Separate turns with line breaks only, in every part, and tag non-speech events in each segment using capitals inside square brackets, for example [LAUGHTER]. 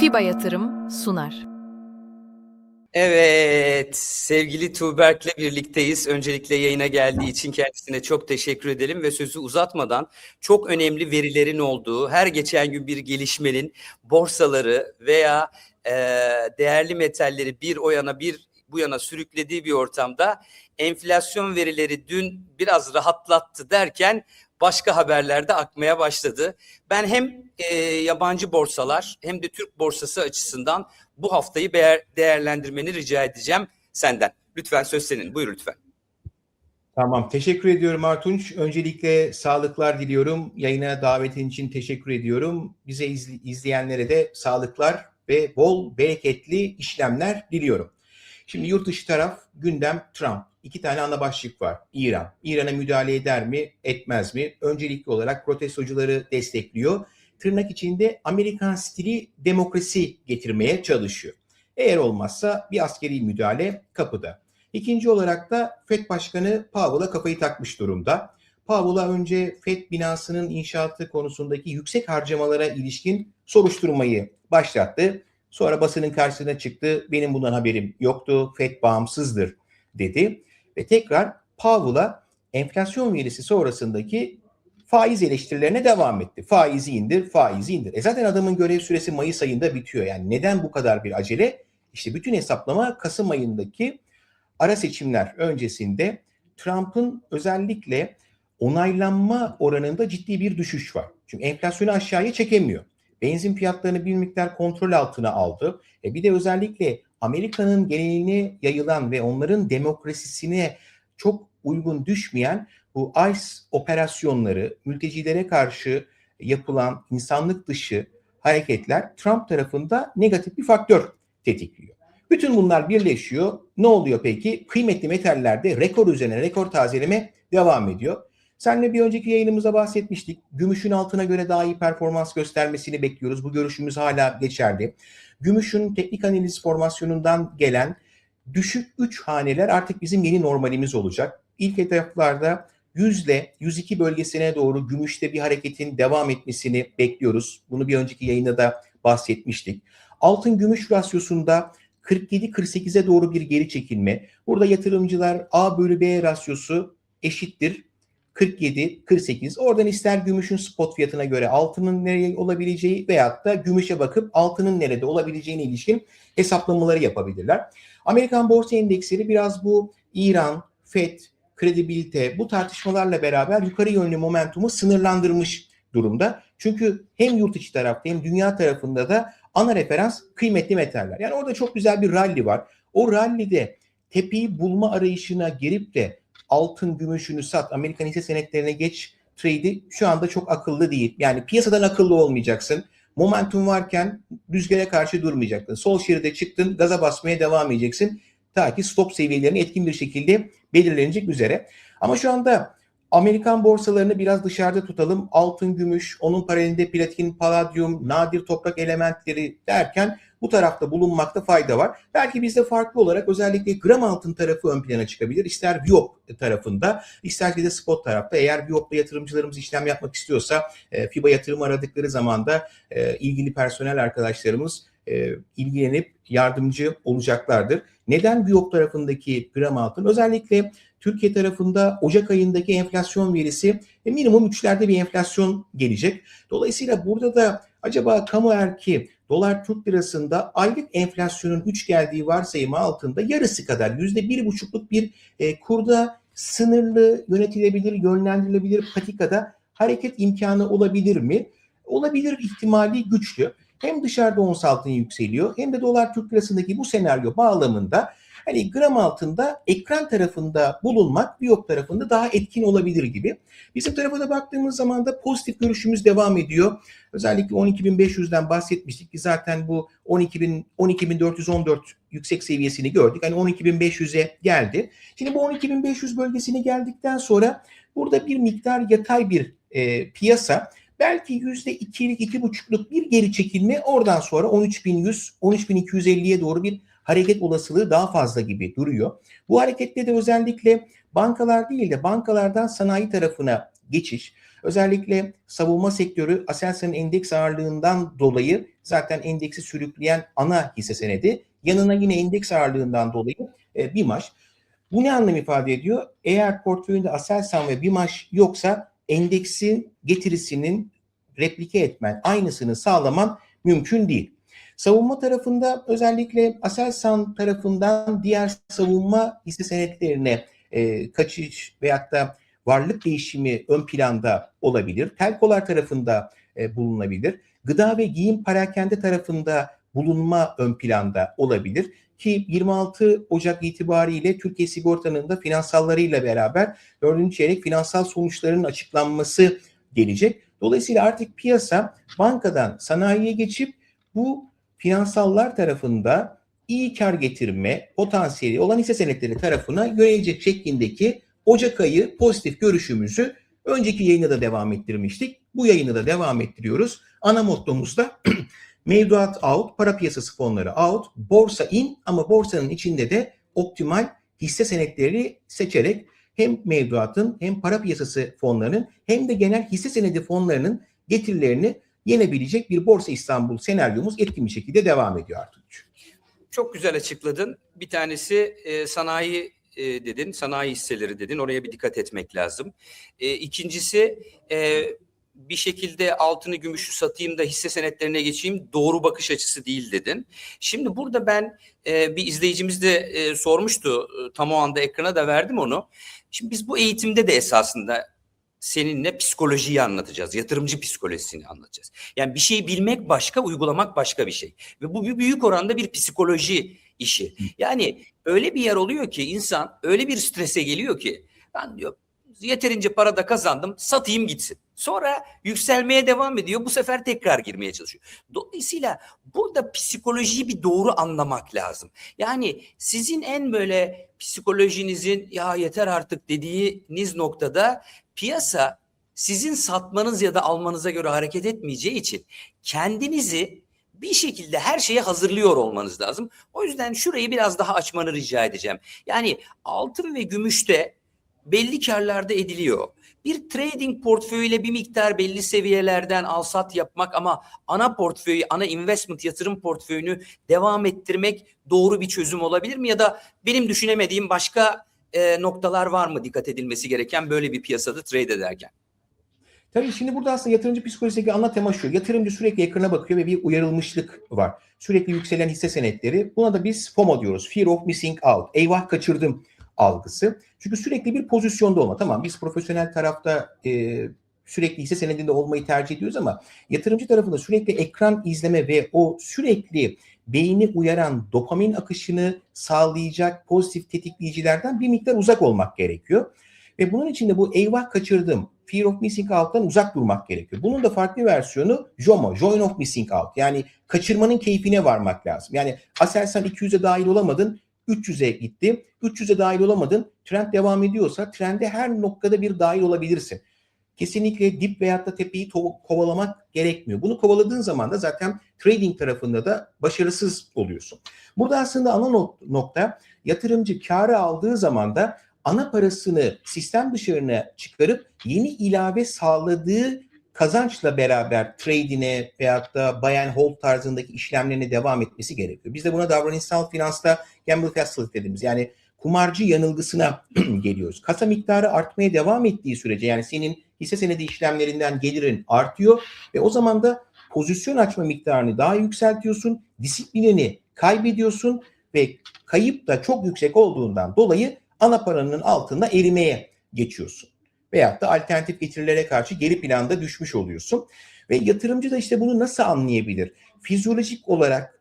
FIBA Yatırım sunar.
Evet, sevgili Tuğberk'le birlikteyiz. Öncelikle yayına geldiği için kendisine çok teşekkür edelim ve sözü uzatmadan çok önemli verilerin olduğu, her geçen gün bir gelişmenin borsaları veya e, değerli metalleri bir o yana bir bu yana sürüklediği bir ortamda enflasyon verileri dün biraz rahatlattı derken başka haberlerde akmaya başladı. Ben hem e, yabancı borsalar hem de Türk borsası açısından bu haftayı değer, değerlendirmeni rica edeceğim senden. Lütfen söz senin. Buyur lütfen.
Tamam. Teşekkür ediyorum Artunç. Öncelikle sağlıklar diliyorum. Yayına davetin için teşekkür ediyorum. Bize izle, izleyenlere de sağlıklar ve bol bereketli işlemler diliyorum. Şimdi yurt dışı taraf gündem Trump. İki tane ana başlık var. İran. İran'a müdahale eder mi, etmez mi? Öncelikli olarak protestocuları destekliyor. Tırnak içinde Amerikan stili demokrasi getirmeye çalışıyor. Eğer olmazsa bir askeri müdahale kapıda. İkinci olarak da FED Başkanı Powell'a kafayı takmış durumda. Powell'a önce FED binasının inşaatı konusundaki yüksek harcamalara ilişkin soruşturmayı başlattı. Sonra basının karşısına çıktı. Benim bundan haberim yoktu. FED bağımsızdır dedi. Ve tekrar Powell'a enflasyon verisi sonrasındaki faiz eleştirilerine devam etti. Faizi indir, faizi indir. E zaten adamın görev süresi Mayıs ayında bitiyor. Yani neden bu kadar bir acele? İşte bütün hesaplama Kasım ayındaki ara seçimler öncesinde Trump'ın özellikle onaylanma oranında ciddi bir düşüş var. Çünkü enflasyonu aşağıya çekemiyor. Benzin fiyatlarını bir miktar kontrol altına aldı. E bir de özellikle Amerika'nın geneline yayılan ve onların demokrasisine çok uygun düşmeyen bu ICE operasyonları, mültecilere karşı yapılan insanlık dışı hareketler Trump tarafında negatif bir faktör tetikliyor. Bütün bunlar birleşiyor. Ne oluyor peki? Kıymetli metallerde rekor üzerine rekor tazeleme devam ediyor. Seninle bir önceki yayınımızda bahsetmiştik. Gümüşün altına göre daha iyi performans göstermesini bekliyoruz. Bu görüşümüz hala geçerli. Gümüşün teknik analiz formasyonundan gelen düşük 3 haneler artık bizim yeni normalimiz olacak. İlk etaplarda 100 ile 102 bölgesine doğru gümüşte bir hareketin devam etmesini bekliyoruz. Bunu bir önceki yayında da bahsetmiştik. Altın gümüş rasyosunda 47-48'e doğru bir geri çekilme. Burada yatırımcılar A bölü B rasyosu eşittir 47, 48. Oradan ister gümüşün spot fiyatına göre altının nereye olabileceği veyahut da gümüşe bakıp altının nerede olabileceğine ilişkin hesaplamaları yapabilirler. Amerikan borsa endeksleri biraz bu İran, FED, kredibilite bu tartışmalarla beraber yukarı yönlü momentumu sınırlandırmış durumda. Çünkü hem yurt içi tarafta hem dünya tarafında da ana referans kıymetli metaller. Yani orada çok güzel bir rally var. O rally'de tepeyi bulma arayışına girip de altın gümüşünü sat, Amerikan hisse senetlerine geç trade'i şu anda çok akıllı değil. Yani piyasadan akıllı olmayacaksın. Momentum varken rüzgara karşı durmayacaksın. Sol şeride çıktın, gaza basmaya devam edeceksin. Ta ki stop seviyelerini etkin bir şekilde belirlenecek üzere. Ama şu anda Amerikan borsalarını biraz dışarıda tutalım. Altın, gümüş, onun paralelinde platin, paladyum, nadir toprak elementleri derken bu tarafta bulunmakta fayda var. Belki bizde farklı olarak özellikle gram altın tarafı ön plana çıkabilir. İster Viyop tarafında, ister de spot tarafta. Eğer Viyop'ta yatırımcılarımız işlem yapmak istiyorsa e, FIBA yatırım aradıkları zaman da e, ilgili personel arkadaşlarımız e, ilgilenip yardımcı olacaklardır. Neden Viyop tarafındaki gram altın? Özellikle Türkiye tarafında Ocak ayındaki enflasyon verisi minimum üçlerde bir enflasyon gelecek. Dolayısıyla burada da acaba kamu erki dolar Türk lirasında aylık enflasyonun 3 geldiği varsayımı altında yarısı kadar %1,5'luk bir e, kurda sınırlı, yönetilebilir, yönlendirilebilir patikada hareket imkanı olabilir mi? Olabilir ihtimali güçlü. Hem dışarıda ons altın yükseliyor hem de dolar Türk lirasındaki bu senaryo bağlamında hani gram altında ekran tarafında bulunmak Biyop tarafında daha etkin olabilir gibi. Bizim tarafa da baktığımız zaman da pozitif görüşümüz devam ediyor. Özellikle 12.500'den bahsetmiştik ki zaten bu 12.000 12.414 yüksek seviyesini gördük. Hani 12.500'e geldi. Şimdi bu 12.500 bölgesine geldikten sonra burada bir miktar yatay bir e, piyasa belki yüzde ikilik, iki buçukluk bir geri çekilme oradan sonra 13.100, 13.250'ye doğru bir hareket olasılığı daha fazla gibi duruyor. Bu harekette de özellikle bankalar değil de bankalardan sanayi tarafına geçiş. Özellikle savunma sektörü Aselsan'ın endeks ağırlığından dolayı zaten endeksi sürükleyen ana hisse senedi. Yanına yine endeks ağırlığından dolayı e, BİMAŞ. Bu ne anlam ifade ediyor? Eğer portföyünde Aselsan ve BİMAŞ yoksa endeksin getirisinin replike etmen, aynısını sağlaman mümkün değil. Savunma tarafında özellikle Aselsan tarafından diğer savunma hisse senetlerine e, kaçış veyahut da varlık değişimi ön planda olabilir. Telkolar tarafında e, bulunabilir. Gıda ve giyim parakende tarafında bulunma ön planda olabilir. Ki 26 Ocak itibariyle Türkiye Sigorta'nın da finansallarıyla beraber 4. çeyrek finansal sonuçlarının açıklanması gelecek. Dolayısıyla artık piyasa bankadan sanayiye geçip bu finansallar tarafında iyi kar getirme potansiyeli olan hisse senetleri tarafına yönelecek şeklindeki Ocak ayı pozitif görüşümüzü önceki yayında da devam ettirmiştik. Bu yayını da devam ettiriyoruz. Ana mottomuzda [CLEARS THROAT] mevduat out, para piyasası fonları out, borsa in ama borsanın içinde de optimal hisse senetleri seçerek hem mevduatın hem para piyasası fonlarının hem de genel hisse senedi fonlarının getirilerini yenebilecek bir Borsa İstanbul senaryomuz etkin bir şekilde devam ediyor Artunç.
Çok güzel açıkladın. Bir tanesi e, sanayi e, dedin, sanayi hisseleri dedin. Oraya bir dikkat etmek lazım. E, ikincisi e, bir şekilde altını gümüşü satayım da hisse senetlerine geçeyim doğru bakış açısı değil dedin. Şimdi burada ben e, bir izleyicimiz de e, sormuştu e, tam o anda ekrana da verdim onu. Şimdi biz bu eğitimde de esasında seninle psikolojiyi anlatacağız. Yatırımcı psikolojisini anlatacağız. Yani bir şeyi bilmek başka, uygulamak başka bir şey. Ve bu bir büyük oranda bir psikoloji işi. Yani öyle bir yer oluyor ki insan öyle bir strese geliyor ki ben diyor yeterince para da kazandım satayım gitsin. Sonra yükselmeye devam ediyor. Bu sefer tekrar girmeye çalışıyor. Dolayısıyla burada psikolojiyi bir doğru anlamak lazım. Yani sizin en böyle psikolojinizin ya yeter artık dediğiniz noktada piyasa sizin satmanız ya da almanıza göre hareket etmeyeceği için kendinizi bir şekilde her şeye hazırlıyor olmanız lazım. O yüzden şurayı biraz daha açmanı rica edeceğim. Yani altın ve gümüşte belli karlarda ediliyor. Bir trading portföyüyle bir miktar belli seviyelerden al sat yapmak ama ana portföyü, ana investment yatırım portföyünü devam ettirmek doğru bir çözüm olabilir mi? Ya da benim düşünemediğim başka e, noktalar var mı dikkat edilmesi gereken böyle bir piyasada trade ederken?
Tabii şimdi burada aslında yatırımcı psikolojisindeki ana tema şu. Yatırımcı sürekli ekrana bakıyor ve bir uyarılmışlık var. Sürekli yükselen hisse senetleri. Buna da biz FOMO diyoruz. Fear of missing out. Eyvah kaçırdım algısı. Çünkü sürekli bir pozisyonda olma. Tamam biz profesyonel tarafta e, sürekli hisse senedinde olmayı tercih ediyoruz ama yatırımcı tarafında sürekli ekran izleme ve o sürekli beyni uyaran dopamin akışını sağlayacak pozitif tetikleyicilerden bir miktar uzak olmak gerekiyor. Ve bunun için de bu eyvah kaçırdım, fear of missing out'tan uzak durmak gerekiyor. Bunun da farklı versiyonu JOMO, join of missing out. Yani kaçırmanın keyfine varmak lazım. Yani Aselsan 200'e dahil olamadın, 300'e gitti. 300'e dahil olamadın. Trend devam ediyorsa trende her noktada bir dahil olabilirsin. Kesinlikle dip veyahut da tepeyi kovalamak gerekmiyor. Bunu kovaladığın zaman da zaten trading tarafında da başarısız oluyorsun. Burada aslında ana nokta yatırımcı karı aldığı zaman da ana parasını sistem dışarına çıkarıp yeni ilave sağladığı kazançla beraber trade'ine veyahut da buy and hold tarzındaki işlemlerine devam etmesi gerekiyor. Biz de buna davranışsal finansta gamble facility dediğimiz yani kumarcı yanılgısına [CLEARS THROAT] geliyoruz. Kasa miktarı artmaya devam ettiği sürece yani senin hisse senedi işlemlerinden gelirin artıyor ve o zaman da pozisyon açma miktarını daha yükseltiyorsun, disiplinini kaybediyorsun ve kayıp da çok yüksek olduğundan dolayı ana paranın altında erimeye geçiyorsun. Veyahut da alternatif getirilere karşı geri planda düşmüş oluyorsun. Ve yatırımcı da işte bunu nasıl anlayabilir? Fizyolojik olarak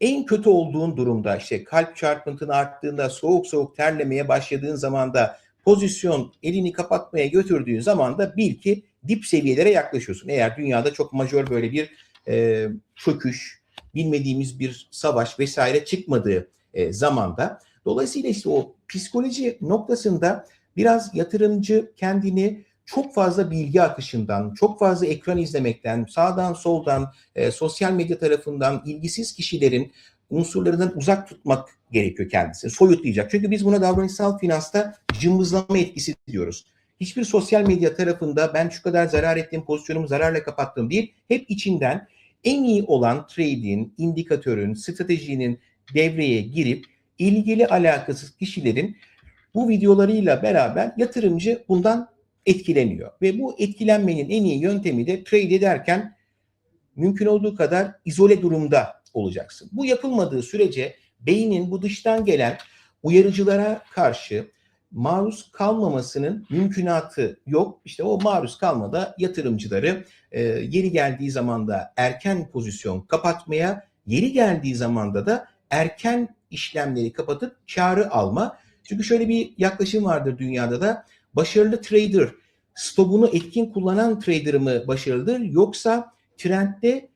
en kötü olduğun durumda işte kalp çarpıntın arttığında soğuk soğuk terlemeye başladığın zaman da pozisyon elini kapatmaya götürdüğün zaman da bil ki dip seviyelere yaklaşıyorsun. Eğer dünyada çok majör böyle bir e, çöküş, bilmediğimiz bir savaş vesaire çıkmadığı e, zamanda. Dolayısıyla işte o psikoloji noktasında biraz yatırımcı kendini çok fazla bilgi akışından, çok fazla ekran izlemekten, sağdan soldan, e, sosyal medya tarafından ilgisiz kişilerin unsurlarından uzak tutmak gerekiyor kendisini. Soyutlayacak. Çünkü biz buna davranışsal finansta cımbızlama etkisi diyoruz. hiçbir sosyal medya tarafında ben şu kadar zarar ettim, pozisyonumu zararla kapattım değil. Hep içinden en iyi olan trade'in, indikatörün, stratejinin devreye girip ilgili alakasız kişilerin bu videolarıyla beraber yatırımcı bundan etkileniyor. Ve bu etkilenmenin en iyi yöntemi de trade ederken mümkün olduğu kadar izole durumda olacaksın. Bu yapılmadığı sürece beynin bu dıştan gelen uyarıcılara karşı maruz kalmamasının mümkünatı yok. İşte o maruz kalmada yatırımcıları e, yeri geldiği zaman da erken pozisyon kapatmaya, yeri geldiği zamanda da erken işlemleri kapatıp karı alma. Çünkü şöyle bir yaklaşım vardır dünyada da başarılı trader stopunu etkin kullanan trader mı başarılıdır yoksa trendde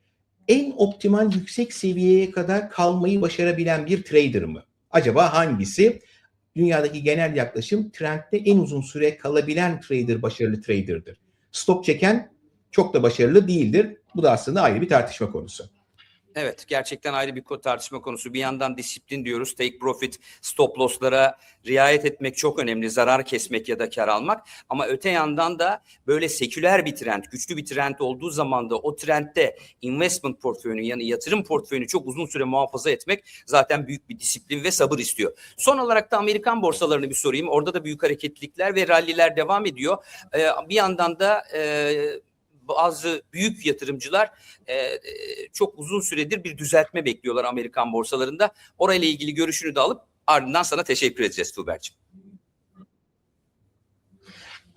en optimal yüksek seviyeye kadar kalmayı başarabilen bir trader mı? Acaba hangisi? Dünyadaki genel yaklaşım trendde en uzun süre kalabilen trader başarılı trader'dır. Stop çeken çok da başarılı değildir. Bu da aslında ayrı bir tartışma konusu.
Evet gerçekten ayrı bir tartışma konusu. Bir yandan disiplin diyoruz. Take profit, stop loss'lara riayet etmek çok önemli. Zarar kesmek ya da kar almak. Ama öte yandan da böyle seküler bir trend, güçlü bir trend olduğu zaman da o trendde investment portföyünü yani yatırım portföyünü çok uzun süre muhafaza etmek zaten büyük bir disiplin ve sabır istiyor. Son olarak da Amerikan borsalarını bir sorayım. Orada da büyük hareketlilikler ve ralliler devam ediyor. Ee, bir yandan da e, bazı büyük yatırımcılar e, e, çok uzun süredir bir düzeltme bekliyorlar Amerikan borsalarında. Orayla ilgili görüşünü de alıp ardından sana teşekkür edeceğiz Tuğber'cim.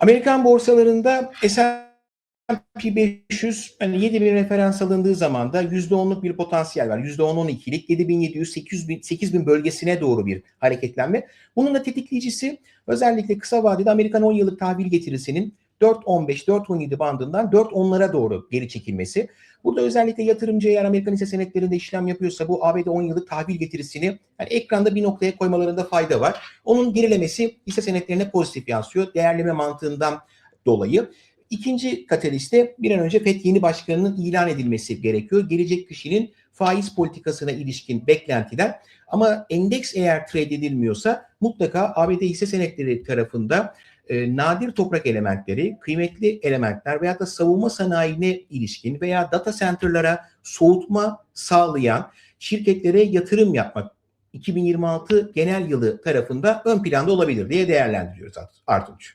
Amerikan borsalarında S&P 500 hani 7000 referans alındığı zaman da %10'luk bir potansiyel var. %10-12'lik 7700 8000 8000 bölgesine doğru bir hareketlenme. Bunun da tetikleyicisi özellikle kısa vadede Amerikan 10 yıllık tahvil getirisinin 4.15-4.17 bandından 4.10'lara doğru geri çekilmesi. Burada özellikle yatırımcı eğer Amerikan hisse senetlerinde işlem yapıyorsa bu ABD 10 yıllık tahvil getirisini yani ekranda bir noktaya koymalarında fayda var. Onun gerilemesi hisse senetlerine pozitif yansıyor. Değerleme mantığından dolayı. İkinci kataliste bir an önce FED yeni başkanının ilan edilmesi gerekiyor. Gelecek kişinin faiz politikasına ilişkin beklentiler. Ama endeks eğer trade edilmiyorsa mutlaka ABD hisse senetleri tarafında e, nadir toprak elementleri, kıymetli elementler veya da savunma sanayine ilişkin veya data center'lara soğutma sağlayan şirketlere yatırım yapmak 2026 genel yılı tarafında ön planda olabilir diye değerlendiriyoruz Artunç.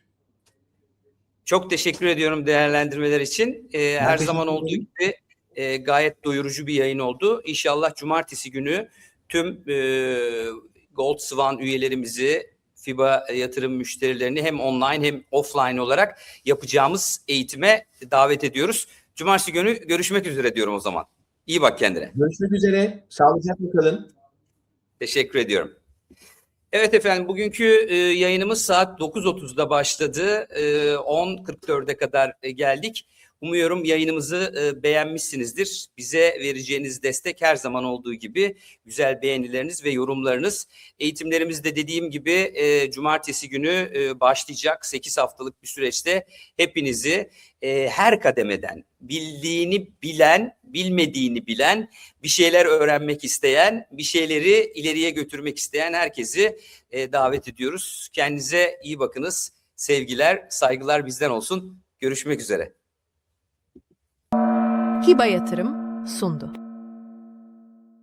Çok teşekkür ediyorum değerlendirmeler için. Ee, her zaman olduğu gibi e, gayet doyurucu bir yayın oldu. İnşallah cumartesi günü tüm e, Gold Swan üyelerimizi, FIBA yatırım müşterilerini hem online hem offline olarak yapacağımız eğitime davet ediyoruz. Cumartesi günü görüşmek üzere diyorum o zaman. İyi bak kendine.
Görüşmek üzere. Sağlıcakla kalın.
Teşekkür ediyorum. Evet efendim bugünkü e, yayınımız saat 9.30'da başladı. E, 10.44'e kadar e, geldik. Umuyorum yayınımızı e, beğenmişsinizdir. Bize vereceğiniz destek her zaman olduğu gibi güzel beğenileriniz ve yorumlarınız. Eğitimlerimizde dediğim gibi e, cumartesi günü e, başlayacak 8 haftalık bir süreçte hepinizi her kademeden bildiğini bilen, bilmediğini bilen, bir şeyler öğrenmek isteyen, bir şeyleri ileriye götürmek isteyen herkesi davet ediyoruz. Kendinize iyi bakınız. Sevgiler, saygılar bizden olsun. Görüşmek üzere.
Hiba Yatırım sundu.